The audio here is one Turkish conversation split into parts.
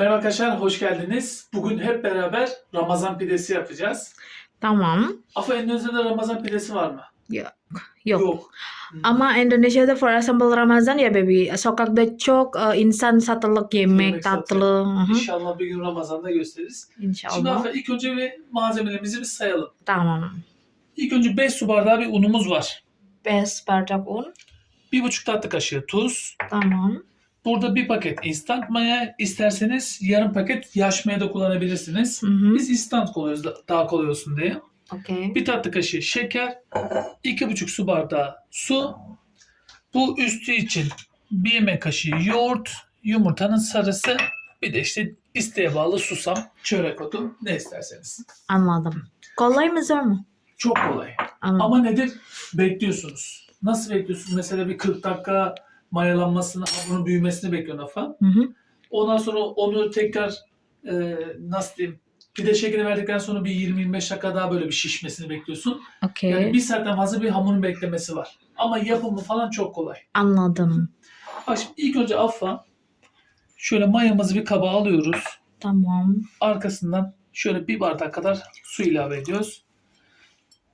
Merhaba arkadaşlar, hoş geldiniz. Bugün hep beraber Ramazan pidesi yapacağız. Tamam. Afa Endonezya'da Ramazan pidesi var mı? Yok. Yok. Ama Indonesia for example Ramazan ya baby. Sokakta çok e, insan satılık yemek, tatlı. İnşallah bir gün Ramazan'da gösteririz. Şimdi İnşallah. Afa ilk önce bir malzemelerimizi bir sayalım. Tamam. İlk önce 5 su bardağı bir unumuz var. 5 bardak un. 1,5 tatlı kaşığı tuz. Tamam. Burada bir paket instant maya. isterseniz yarım paket yaş maya da kullanabilirsiniz. Hı hı. Biz instant koyuyoruz da- daha kolay olsun diye. Okey. Bir tatlı kaşığı şeker, iki buçuk su bardağı su. Bu üstü için bir yemek kaşığı yoğurt, yumurtanın sarısı, bir de işte isteğe bağlı susam, çörek otu ne isterseniz. Anladım. Kolay mı zor mu? Çok kolay. Anladım. Ama nedir? Bekliyorsunuz. Nasıl bekliyorsunuz? Mesela bir 40 dakika mayalanmasını, hamurun büyümesini bekliyorsun afa. Hı hı. Ondan sonra onu tekrar e, nasıl diyeyim? Pide şeklini verdikten sonra bir 20-25 dakika daha böyle bir şişmesini bekliyorsun. Okey. Yani bir saatten fazla bir hamurun beklemesi var. Ama yapımı falan çok kolay. Anladım. Bak şimdi ilk önce affa şöyle mayamızı bir kaba alıyoruz. Tamam. Arkasından şöyle bir bardak kadar su ilave ediyoruz.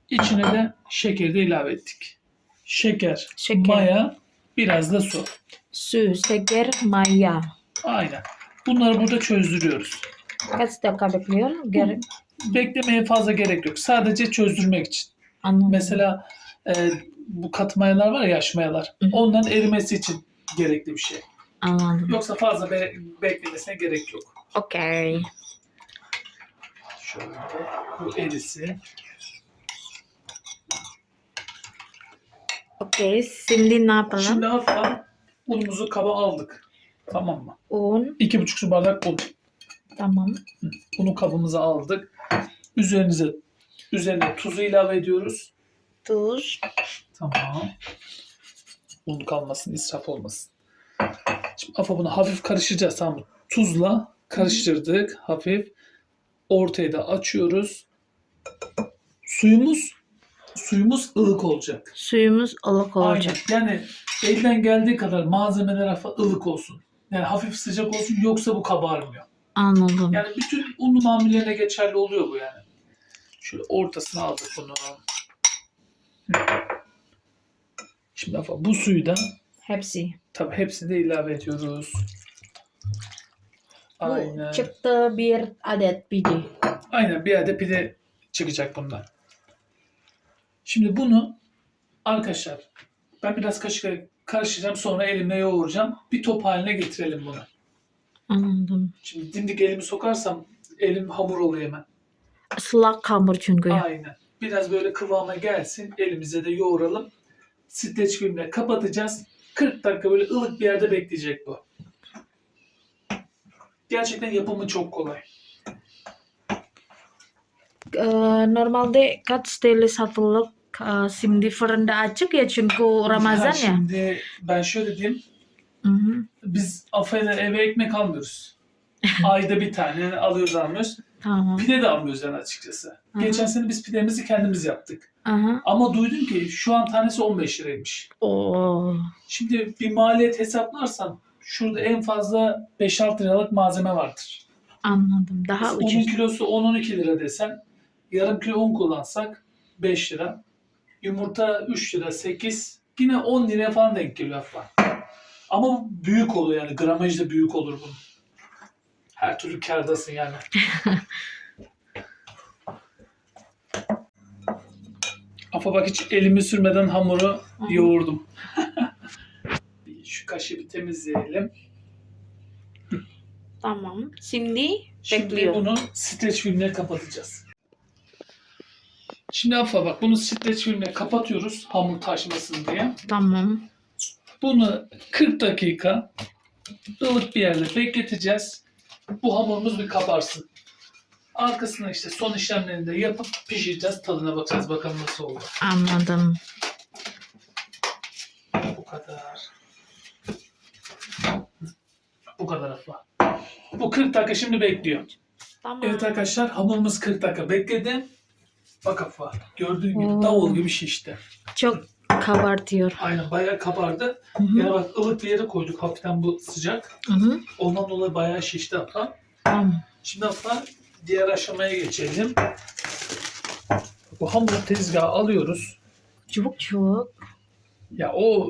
İçine de şekeri de ilave ettik. Şeker, Şeker. maya, biraz da su. Su, şeker, maya. Aynen. Bunları burada çözdürüyoruz. Kaç dakika bekliyor? Gerek. Beklemeye fazla gerek yok. Sadece çözdürmek için. Anladım. Mesela e, bu katı mayalar var ya yaş mayalar. Hı. Onların erimesi için gerekli bir şey. Anladım. Yoksa fazla be- beklemesine gerek yok. Okey. Şöyle bu erisi. Okey. Şimdi ne yapalım? Şimdi hafif unumuzu kaba aldık. Tamam mı? Un. İki buçuk su bardak un. Tamam. Unu kabımıza aldık. Üzerinize üzerine tuzu ilave ediyoruz. Tuz. Tamam. Un kalmasın, israf olmasın. Şimdi Afa bunu hafif karıştıracağız tamam mı? Tuzla karıştırdık hafif. Ortayı da açıyoruz. Suyumuz suyumuz ılık olacak. Suyumuz ılık olacak. Aynen. Yani elden geldiği kadar malzemeler hafif ılık olsun. Yani hafif sıcak olsun yoksa bu kabarmıyor. Anladım. Yani bütün unlu mamullerine geçerli oluyor bu yani. Şöyle ortasına aldık bunu. Şimdi bu suyu da Hepsi. tabii hepsini de ilave ediyoruz. Aynen. Bu çıktı bir adet pide. Aynen bir adet pide çıkacak bundan. Şimdi bunu arkadaşlar ben biraz kaşıkla karıştıracağım sonra elimle yoğuracağım. Bir top haline getirelim bunu. Anladım. Şimdi dimdik elimi sokarsam elim hamur oluyor hemen. Islak hamur çünkü. Aynen. Biraz böyle kıvama gelsin. Elimize de yoğuralım. Streç filmle kapatacağız. 40 dakika böyle ılık bir yerde bekleyecek bu. Gerçekten yapımı çok kolay. Ee, normalde kaç stili satılık e, şimdi fırında açık ya çünkü Ramazan ya. Şimdi ben şöyle diyeyim. Hı hı. Biz afayla eve ekmek almıyoruz. Ayda bir tane alıyoruz almıyoruz. Tamam. Pide de almıyoruz yani açıkçası. Hı. Geçen sene biz pidemizi kendimiz yaptık. Aha. Ama duydum ki şu an tanesi 15 liraymış. Oo. Şimdi bir maliyet hesaplarsan şurada en fazla 5-6 liralık malzeme vardır. Anladım. Daha ucuz. kilosu 10-12 lira desen yarım kilo un kullansak 5 lira. Yumurta 3 lira 8 yine 10 liraya falan denk geliyor hatta. Ama bu büyük oluyor yani gramajı da büyük olur bunun. Her türlü kârdasın yani. Afa bak hiç elimi sürmeden hamuru yoğurdum. Şu kaşığı bir temizleyelim. Tamam. Şimdi Şimdi bunu streç filmle kapatacağız. Şimdi Afa bak bunu streç filmle kapatıyoruz hamur taşmasın diye. tamam. Bunu 40 dakika ılık bir yerde bekleteceğiz. Bu hamurumuz bir kabarsın. Arkasına işte son işlemlerini de yapıp pişireceğiz. Tadına bakacağız bakalım nasıl oldu. Anladım. Bu kadar. Bu kadar Afa. Bu 40 dakika şimdi bekliyor. Tamam. Evet arkadaşlar hamurumuz 40 dakika bekledi. Bak Afa gördüğün gibi Oo. davul gibi şişti. Çok kabartıyor. Aynen bayağı kabardı. Hı hı. Yani bak ılık bir yere koyduk hafiften bu sıcak. Hı hı. Ondan dolayı bayağı şişti hatta. Tamam. Şimdi hatta diğer aşamaya geçelim. Bu hamuru tezgaha alıyoruz. Çubuk çubuk. Ya o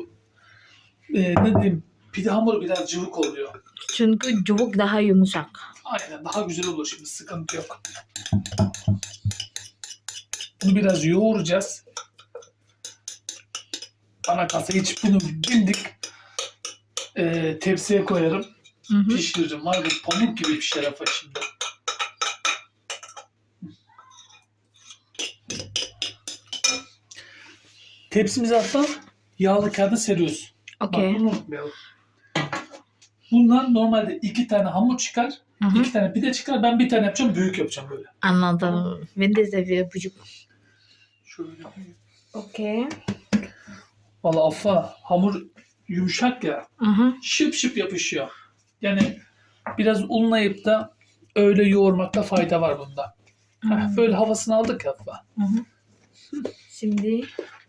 e, ne diyeyim pide hamuru biraz cıvık oluyor. Çünkü çubuk daha yumuşak. Aynen daha güzel olur şimdi sıkıntı yok. Bunu biraz yoğuracağız. Bana kalsa hiç bunu dimdik e, tepsiye koyarım. Hı hı. Pişiririm. Var bu pamuk gibi pişer Afa şimdi. Tepsimizi hatta yağlı kağıda seriyoruz. Bak Okey. bunu unutmayalım. Bundan normalde iki tane hamur çıkar. Hı hı. iki tane pide çıkar. Ben bir tane yapacağım. Büyük yapacağım böyle. Anladım. Ben de seviyorum. Şöyle. Okey. Valla Afa hamur yumuşak ya. Hı hı. Şıp şıp yapışıyor. Yani biraz unlayıp da öyle yoğurmakta fayda var bunda. Heh, böyle havasını aldık ya Afa. Hı hı. Şimdi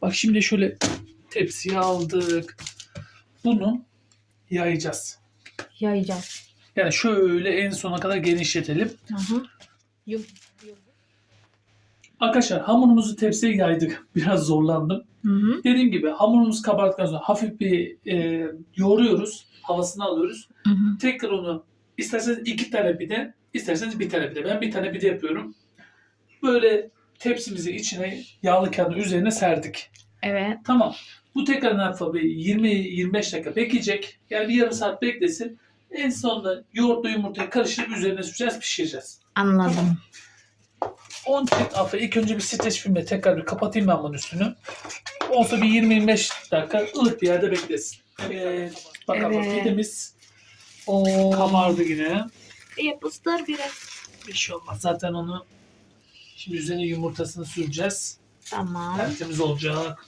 Bak şimdi şöyle tepsiye aldık. Bunu yayacağız. yayacağız. Yani şöyle en sona kadar genişletelim. Hı hı. Yum. Arkadaşlar hamurumuzu tepsiye yaydık. Biraz zorlandım. Hı hı. Dediğim gibi hamurumuz kabardıktan sonra hafif bir e, yoğuruyoruz. Havasını alıyoruz. Hı hı. Tekrar onu isterseniz iki tane pide, isterseniz bir tane pide. Ben bir tane pide yapıyorum. Böyle tepsimizin içine yağlı kağıdın üzerine serdik. Evet. Tamam. Bu tekrar ne yapalım? Bir 20-25 dakika bekleyecek. Yani bir yarım saat beklesin. En sonunda yoğurtla yumurtayı karıştırıp üzerine süreceğiz, pişireceğiz. Anladım. 10 dakika Afa ilk önce bir streç filmle tekrar bir kapatayım ben bunun üstünü. Olsa bir 20-25 dakika ılık bir yerde beklesin. Evet. Bak Afa Evet. pidemiz Oo. kabardı yine. Yapıştır biraz. Bir şey olmaz. Zaten onu şimdi üzerine yumurtasını süreceğiz. Tamam. Tertemiz olacak.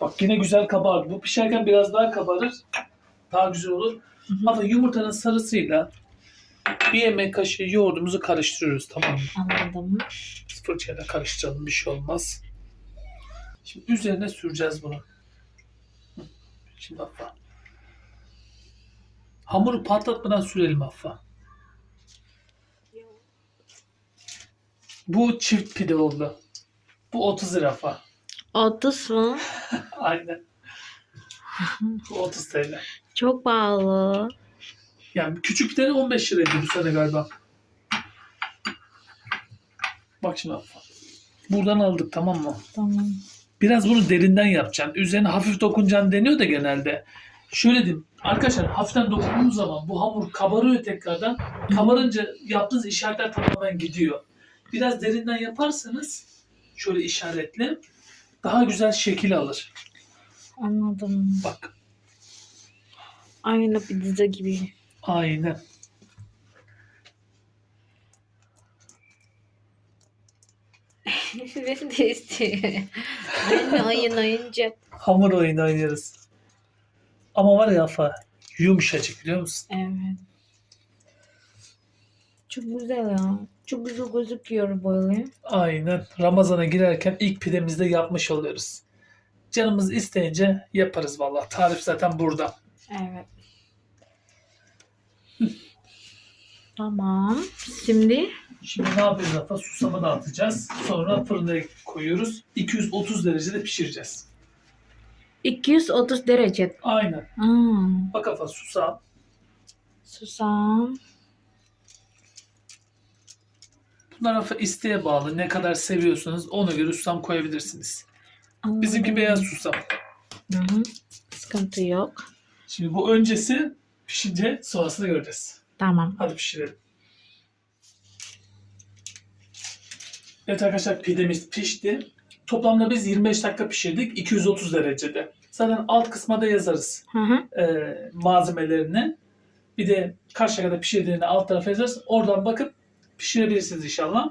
Bak yine güzel kabardı. Bu pişerken biraz daha kabarır. Daha güzel olur. Hı hı. Ama yumurtanın sarısıyla bir yemek kaşığı yoğurdumuzu karıştırıyoruz tamam mı? Anladım. Fırçayla karıştıralım bir şey olmaz. Şimdi üzerine süreceğiz bunu. Şimdi Affa. Hamuru patlatmadan sürelim Affa. Bu çift pide oldu. Bu 30 lira Affa. 30 mu? Aynen. Bu 30 TL. Çok pahalı. Yani küçük pide 15 liraydı bu sene galiba. Bak şimdi. Buradan aldık tamam mı? Tamam. Biraz bunu derinden yapacaksın. Üzerine hafif dokunacaksın deniyor da genelde. Şöyle diyeyim. Arkadaşlar hafiften dokunduğunuz zaman bu hamur kabarıyor tekrardan. Kabarınca yaptığınız işaretler tamamen gidiyor. Biraz derinden yaparsanız şöyle işaretle daha güzel şekil alır. Anladım. Bak Aynı pizza gibi. Aynen. ben de istiyorum. Ben de oyun oyuncak. Hamur oyunu oynarız. Ama var ya Afa yumuşacık biliyor musun? Evet. Çok güzel ya. Çok güzel gözüküyor böyle. Aynen. Ramazana girerken ilk pidemizde yapmış oluyoruz. Canımız isteyince yaparız vallahi. Tarif zaten burada. Evet. Tamam. Şimdi Şimdi ne yapıyoruz Afa? Susamı da atacağız. Sonra fırına koyuyoruz. 230 derecede pişireceğiz. 230 derece. Aynen. Hmm. Bak Afa susam. Susam. Bunlar Afa isteğe bağlı. Ne kadar seviyorsanız ona göre susam koyabilirsiniz. Bizimki Anladım. beyaz susam. Hı hı. Sıkıntı yok. Şimdi bu öncesi pişince sonrasını göreceğiz. Tamam. Hadi pişirelim. Evet arkadaşlar pidemiz pişti. Toplamda biz 25 dakika pişirdik 230 derecede. Zaten alt kısma da yazarız Hı hı. e, malzemelerini. Bir de kaç dakikada pişirdiğini alt tarafa yazarız. Oradan bakıp pişirebilirsiniz inşallah.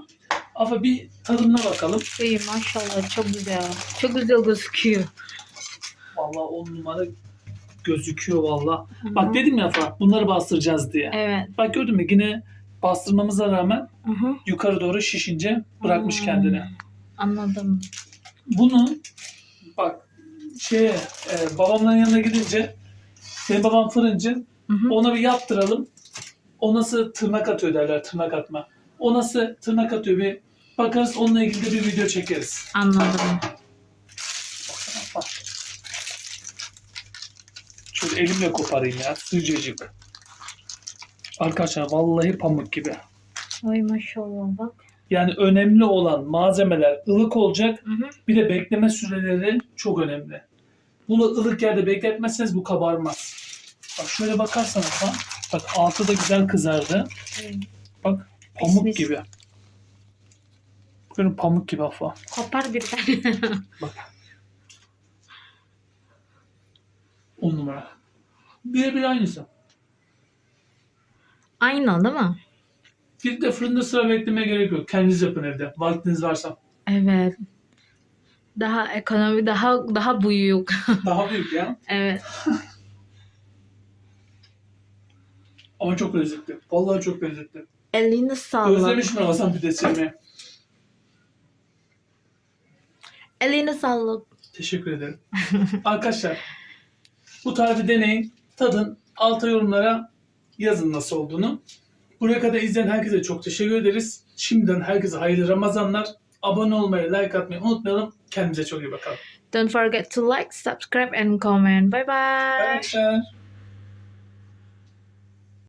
Afa bir tadına bakalım. İyi maşallah çok güzel. Çok güzel gözüküyor. Vallahi on numara gözüküyor vallahi. Hı Bak hı. dedim ya Afa bunları bastıracağız diye. Evet. Bak gördün mü yine bastırmamıza rağmen Hı hı. yukarı doğru şişince bırakmış Hmm. kendini. Anladım. Bunu bak şeye e, babamların yanına gidince benim babam fırıncı Hı hı. ona bir yaptıralım. O nasıl tırnak atıyor derler tırnak atma. O nasıl tırnak atıyor bir bakarız onunla ilgili de bir video çekeriz. Anladım. Şöyle elimle koparayım ya sıcacık. Arkadaşlar vallahi pamuk gibi. Oy maşallah bak. Yani önemli olan malzemeler ılık olacak. Hı hı. Bir de bekleme süreleri çok önemli. Bunu ılık yerde bekletmezseniz bu kabarmaz. Bak şöyle bakarsan falan. Bak altı da güzel kızardı. Bak pamuk mis. gibi. Bakın pamuk gibi afa. Kopar bir tane. Bak. On numara. Birebir aynısı. Aynı değil mi? Bir de fırında sıra beklemeye gerek yok. Kendiniz yapın evde. Vaktiniz varsa. Evet. Daha ekonomi daha daha büyük. Daha büyük ya. evet. Ama çok lezzetli. Vallahi çok lezzetli. Eline sağlık. Özlemişim Ramazan pidesi yemeği. Eline sağlık. Teşekkür ederim. Arkadaşlar bu tarifi deneyin. Tadın. Alta yorumlara yazın nasıl olduğunu. Buraya kadar izleyen herkese çok teşekkür ederiz. Şimdiden herkese hayırlı Ramazanlar. Abone olmayı, like atmayı unutmayalım. Kendinize çok iyi bakalım. Don't forget to like, subscribe, and comment. Bye bye. Arkadaşlar.